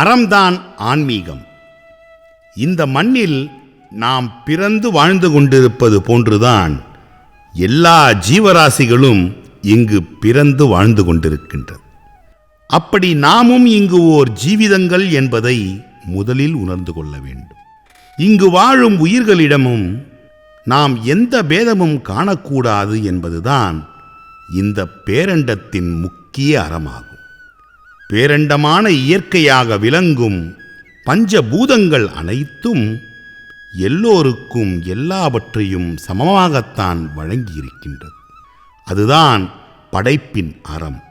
அறம்தான் ஆன்மீகம். இந்த மண்ணில் நாம் பிறந்து வாழ்ந்து கொண்டிருப்பது போன்றுதான் எல்லா ஜீவராசிகளும் இங்கு பிறந்து வாழ்ந்து கொண்டிருக்கின்றது அப்படி நாமும் இங்கு ஓர் ஜீவிதங்கள் என்பதை முதலில் உணர்ந்து கொள்ள வேண்டும். இங்கு வாழும் உயிர்களிடமும் நாம் எந்த பேதமும் காணக்கூடாது என்பதுதான் இந்த பேரண்டத்தின் முக்கிய அறமாகும். பேரண்டமான இயற்கையாக விளங்கும் பஞ்சபூதங்கள் அனைத்தும் எல்லோருக்கும் எல்லாவற்றையும் சமமாகத்தான் வழங்கியிருக்கின்றது. அதுதான் படைப்பின் அறம்.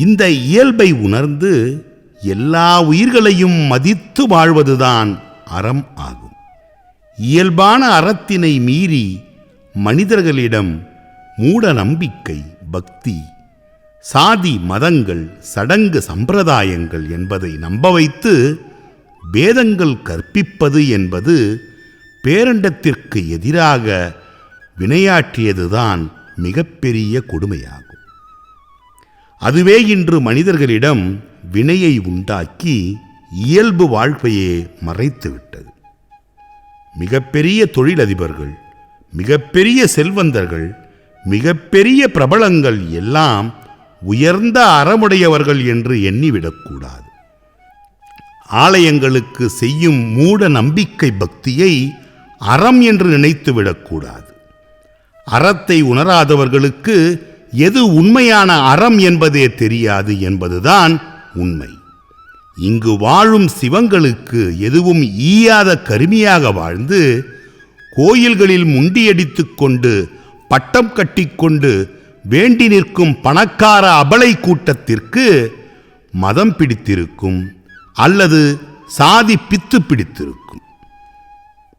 இந்த இயல்பை உணர்ந்து எல்லா உயிர்களையும் மதித்து வாழ்வதுதான் அறம் ஆகும். இயல்பான அறத்தினை மீறி மனிதர்களிடம் மூட நம்பிக்கை பக்தி சாதி மதங்கள் சடங்கு சம்பிரதாயங்கள் என்பதை நம்ப வைத்து பேதங்கள் கற்பிப்பது என்பது பேரண்டத்திற்கு எதிராக வினையாற்றியதுதான் மிகப்பெரிய கொடுமையாகும். அதுவே இன்று மனிதர்களிடம் வினையை உண்டாக்கி இயல்பு வாழ்க்கையே மறைத்துவிட்டது. மிகப்பெரிய தொழிலதிபர்கள் மிகப்பெரிய செல்வந்தர்கள் மிகப்பெரிய பிரபலங்கள் எல்லாம் உயர்ந்த அறமுடையவர்கள் என்று எண்ணிவிடக்கூடாது. ஆலயங்களுக்கு செய்யும் மூட நம்பிக்கை பக்தியை அறம் என்று நினைத்துவிடக்கூடாது அறத்தை உணராதவர்களுக்கு எது உண்மையான அறம் என்பதே தெரியாது என்பதுதான் உண்மை. இங்கு வாழும் சிவங்களுக்கு எதுவும் ஈயாத கருமியாக வாழ்ந்து கோயில்களில் முண்டியடித்து கொண்டு பட்டம் கட்டிக்கொண்டு வேண்டி நிற்கும் பணக்கார அபலை கூட்டத்திற்கு மதம் பிடித்திருக்கும் அல்லது சாதி பித்து பிடித்திருக்கும்.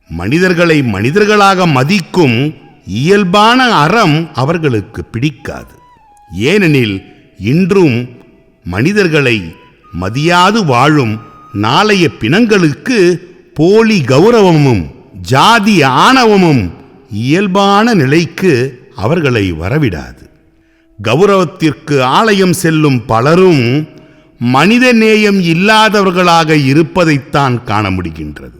மனிதர்களை மனிதர்களாக மதிக்கும் இயல்பான அறம் அவர்களுக்கு பிடிக்காது. ஏனெனில் இன்றும் மனிதர்களை மதியாது வாழும் நாளைய பிணங்களுக்கு போலி கௌரவமும் ஜாதி ஆணவமும் இயல்பான நிலைக்கு அவர்களை வரவிடாது. கௌரவத்திற்கு ஆலயம் செல்லும் பலரும் மனித நேயம் இல்லாதவர்களாக இருப்பதைத்தான் காண முடிகின்றது.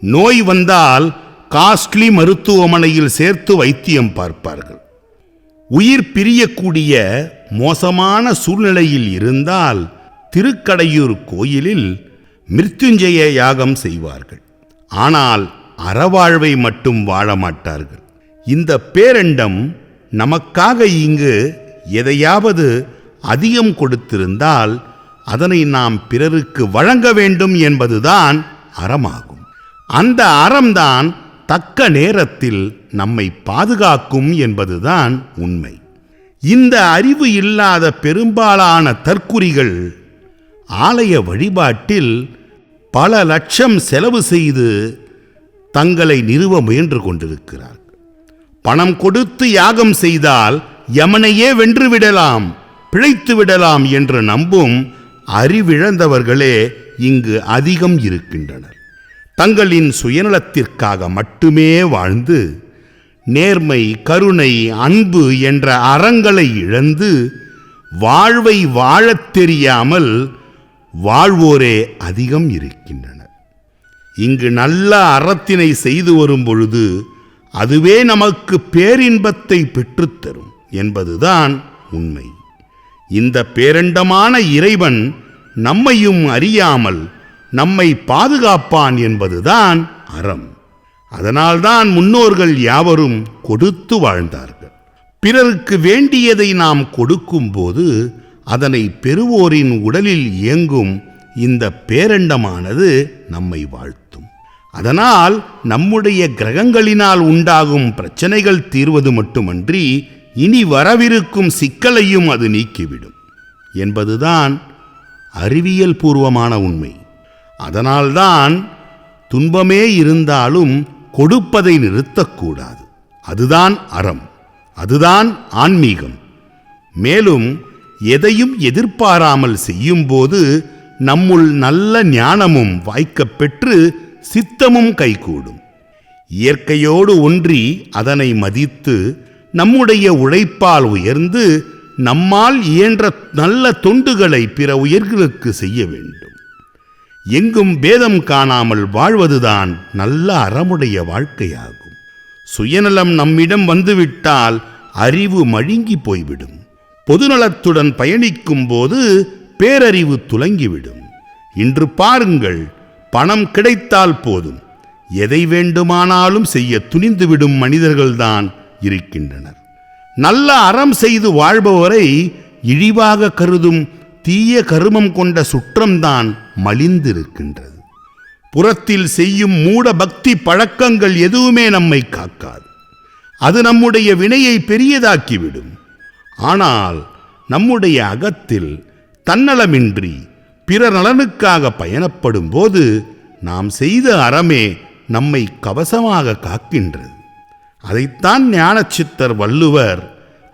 நோய் வந்தால் காஸ்ட்லி மருத்துவமனையில் சேர்த்து வைத்தியம் பார்ப்பார்கள். உயிர் பிரியக்கூடிய மோசமான சூழ்நிலையில் இருந்தால் திருக்கடையூர் கோயிலில் மிருத்யுஞ்சய யாகம் செய்வார்கள். ஆனால் அறவாழ்வை மட்டும் வாழ மாட்டார்கள். இந்த பேரண்டம் நமக்காக இங்கு எதையாவது அதிகம் கொடுத்திருந்தால் அதனை நாம் பிறருக்கு வழங்க வேண்டும் என்பதுதான் அறமாகும். அந்த அறம்தான் தக்க நேரத்தில் நம்மை பாதுகாக்கும் என்பதுதான் உண்மை. இந்த அறிவு இல்லாத பெரும்பாலான தற்குறிகள் ஆலய வழிபாட்டில் பல லட்சம் செலவு செய்து தங்களை நிறுவ முயன்று கொண்டிருக்கிறார் பணம் கொடுத்து யாகம் செய்தால் யமனையே வென்றுவிடலாம் பிழைத்து விடலாம் என்று நம்பும் அறிவிழந்தவர்களே இங்கு அதிகம் இருக்கின்றனர். தங்களின் சுயநலத்திற்காக மட்டுமே வாழ்ந்து நேர்மை கருணை அன்பு என்ற அறங்களை இழந்து வாழ்வை வாழத் தெரியாமல் வாழ்வோரே அதிகம் இருக்கின்றனர். இங்கு நல்ல அறத்தினை செய்து வரும் பொழுது அதுவே நமக்கு பேரின்பத்தை பெற்றுத்தரும் என்பதுதான் உண்மை. இந்த பேரண்டமான இறைவன் நம்மையும் அறியாமல் நம்மை பாதுகாப்பான் என்பதுதான் அறம். அதனால்தான் முன்னோர்கள் யாவரும் கொடுத்து வாழ்ந்தார்கள். பிறருக்கு வேண்டியதை நாம் கொடுக்கும்போது அதனை பெறுவோரின் உடலில் இயங்கும் இந்த பேரண்டமானது நம்மை வாழ்த்தும். அதனால் நம்முடைய கிரகங்களினால் உண்டாகும் பிரச்சனைகள் தீர்வது மட்டுமன்றி இனி வரவிருக்கும் சிக்கலையும் அது நீக்கிவிடும் என்பதுதான் அறிவியல் பூர்வமான உண்மை. அதனால்தான் துன்பமே இருந்தாலும் கொடுப்பதை நிறுத்தக்கூடாது. அதுதான் அறம் அதுதான் ஆன்மீகம். மேலும் எதையும் எதிர்பாராமல் செய்யும்போது நம்முள் நல்ல ஞானமும் வாய்க்கப் பெற்று சித்தமும் கைகூடும். இயற்கையோடு ஒன்றி அதனை மதித்து நம்முடைய உழைப்பால் உயர்ந்து நம்மால் இயன்ற நல்ல தொண்டுகளை பிற உயிர்களுக்கு செய்ய வேண்டும். எங்கும் பேதம் காணாமல் வாழ்வதுதான் நல்ல அறமுடைய வாழ்க்கையாகும். சுயநலம் நம்மிடம் வந்துவிட்டால் அறிவு மழுங்கி போய்விடும். பொதுநலத்துடன் பயணிக்கும் போது பேரறிவு துலங்கிவிடும். இன்று பாருங்கள் பணம் கிடைத்தால் போதும். எதை வேண்டுமானாலும் செய்ய துணிந்துவிடும் மனிதர்கள்தான் இருக்கின்றனர். நல்ல அறம் செய்து வாழ்பவரை இழிவாக கருதும் தீய கருமம் கொண்ட சுற்றம்தான் மலிந்திருக்கின்றது. புறத்தில் செய்யும் மூட பக்தி பழக்கங்கள் எதுவுமே நம்மை காக்காது. அது நம்முடைய வினையை பெரியதாக்கிவிடும். ஆனால் நம்முடைய அகத்தில் தன்னலமின்றி பிற நலனுக்காக பயணப்படும் போது நாம் செய்த அறமே நம்மை கவசமாக காக்கின்றது. அதைத்தான் ஞானச்சித்தர் வள்ளுவர்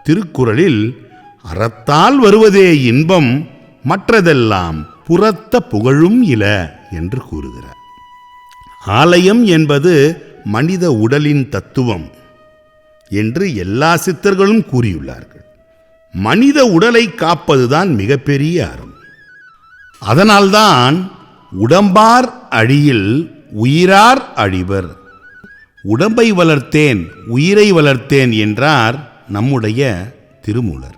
திருக்குறளில் அறத்தால் வருவதே இன்பம் மற்றதெல்லாம் புறத்த புகழும் இல என்று கூறுகிறார். ஆலயம் என்பது மனித உடலின் தத்துவம் என்று எல்லா சித்தர்களும் கூறியுள்ளார்கள். மனித உடலை காப்பதுதான் மிகப்பெரிய அறம். அதனால்தான் உடம்பார் அழியில் உயிரார் அழிவர். உடம்பை வளர்த்தேன் உயிரை வளர்த்தேன் என்றார் நம்முடைய திருமூலர்.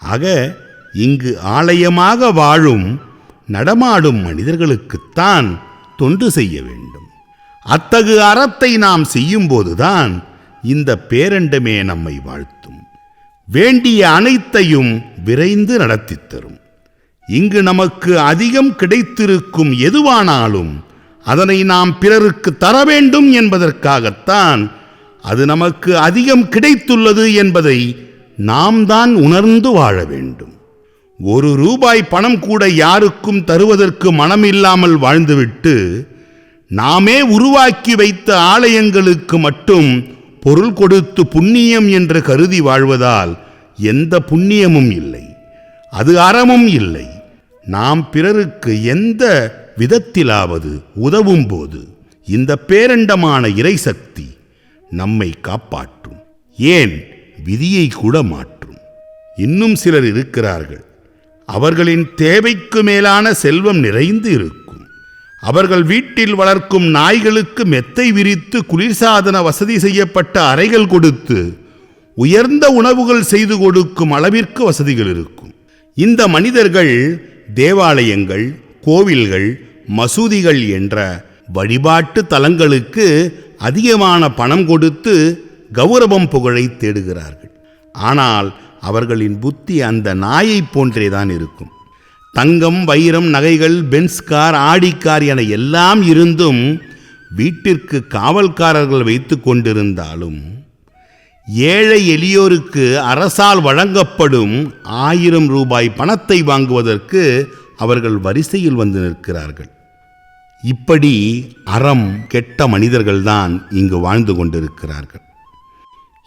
ஆக இங்கு ஆலயமாக வாழும் நடமாடும் மனிதர்களுக்குத்தான் தொண்டு செய்ய வேண்டும். அத்தகு அறத்தை நாம் செய்யும்போதுதான் இந்த பேரண்டமே நம்மை வாழ்த்தும். வேண்டிய அனைத்தையும் விரைந்து நடத்தித் தரும். இங்கு நமக்கு அதிகம் கிடைத்திருக்கும் எதுவானாலும் அதனை நாம் பிறருக்கு தர வேண்டும் என்பதற்காகத்தான் அது நமக்கு அதிகம் கிடைத்துள்ளது என்பதை நாம் தான் உணர்ந்து வாழ வேண்டும். ஒரு ரூபாய் பணம் கூட யாருக்கும் தருவதற்கு மனமில்லாமல் வாழ்ந்துவிட்டு நாமே உருவாக்கி வைத்த ஆலயங்களுக்கு மட்டும் பொருள் கொடுத்து புண்ணியம் என்று கருதி வாழ்வதால் எந்த புண்ணியமும் இல்லை. அது அறமும் இல்லை. நாம் பிறருக்கு எந்த விதத்திலாவது உதவும் போது இந்த பேரண்டமான இறைசக்தி நம்மை காப்பாற்றும் ஏன் விதியை கூட மாற்றும். இன்னும் சிலர் இருக்கிறார்கள். அவர்களின் தேவைக்கு மேலான செல்வம் நிறைந்து இருக்கும். அவர்கள் வீட்டில் வளர்க்கும் நாய்களுக்கு மெத்தை விரித்து குளிர்சாதன வசதி செய்யப்பட்ட அறைகள் கொடுத்து உயர்ந்த உணவுகள் செய்து கொடுக்கும் அளவிற்கு வசதிகள் இருக்கும். இந்த மனிதர்கள் தேவாலயங்கள் கோவில்கள் மசூதிகள் என்ற வழிபாட்டு தலங்களுக்கு அதிகமான பணம் கொடுத்து கௌரவம் புகழை தேடுகிறார்கள். ஆனால் அவர்களின் புத்தி அந்த நாயைப் போன்றேதான் இருக்கும். தங்கம் வைரம் நகைகள் பென்ஸ் கார் ஆடி கார் என எல்லாம் இருந்தும் வீட்டிற்கு காவல்காரர்கள் வைத்து கொண்டிருந்தாலும் ஏழை எளியோருக்கு அரசால் வழங்கப்படும் ஆயிரம் ரூபாய் பணத்தை வாங்குவதற்கு அவர்கள் வரிசையில் வந்து நிற்கிறார்கள். இப்படி அறம் கெட்ட மனிதர்கள்தான் இங்கு வாழ்ந்து கொண்டிருக்கிறார்கள்.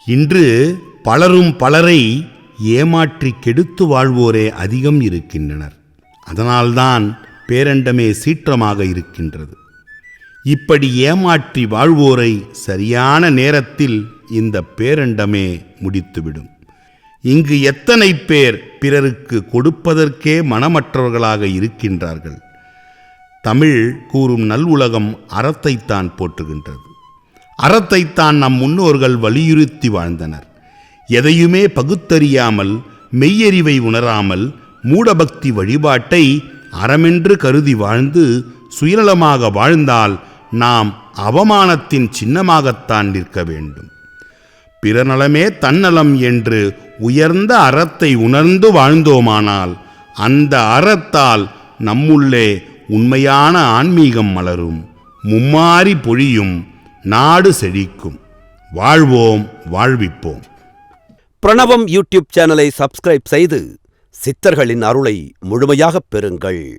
இன்று பலரும் பலரை ஏமாற்றி கெடுத்து வாழ்வோரே அதிகம் இருக்கின்றனர். அதனால்தான் பேரண்டமே சீற்றமாக இருக்கின்றது. இப்படி ஏமாற்றி வாழ்வோரை சரியான நேரத்தில் இந்த பேரண்டமே முடித்துவிடும். இங்கு எத்தனை பேர் பிறருக்கு கொடுப்பதற்கே மனமற்றவர்களாக இருக்கின்றார்கள். தமிழ் கூறும் நல்லுலகம் அறத்தைத்தான் போற்றுகின்றது. அறத்தைத்தான் நம் முன்னோர்கள் வலியுறுத்தி வாழ்ந்தனர். எதையுமே பகுத்தறியாமல் மெய்யறிவை உணராமல் மூடபக்தி வழிபாட்டை அறமென்று கருதி வாழ்ந்து சுயநலமாக வாழ்ந்தால் நாம் அவமானத்தின் சின்னமாகத்தான் நிற்க வேண்டும். பிறநலமே தன்னலம் என்று உயர்ந்த அறத்தை உணர்ந்து வாழ்ந்தோமானால் அந்த அறத்தால் நம்முள்ளே உண்மையான ஆன்மீகம் மலரும். மும்மாரி பொழியும் நாடு செழிக்கும். வாழ்வோம் வாழ்விப்போம். பிரணவம் யூடியூப் சேனலை சப்ஸ்கிரைப் செய்து சித்தர்களின் அருளை முழுமையாகப் பெறுங்கள்.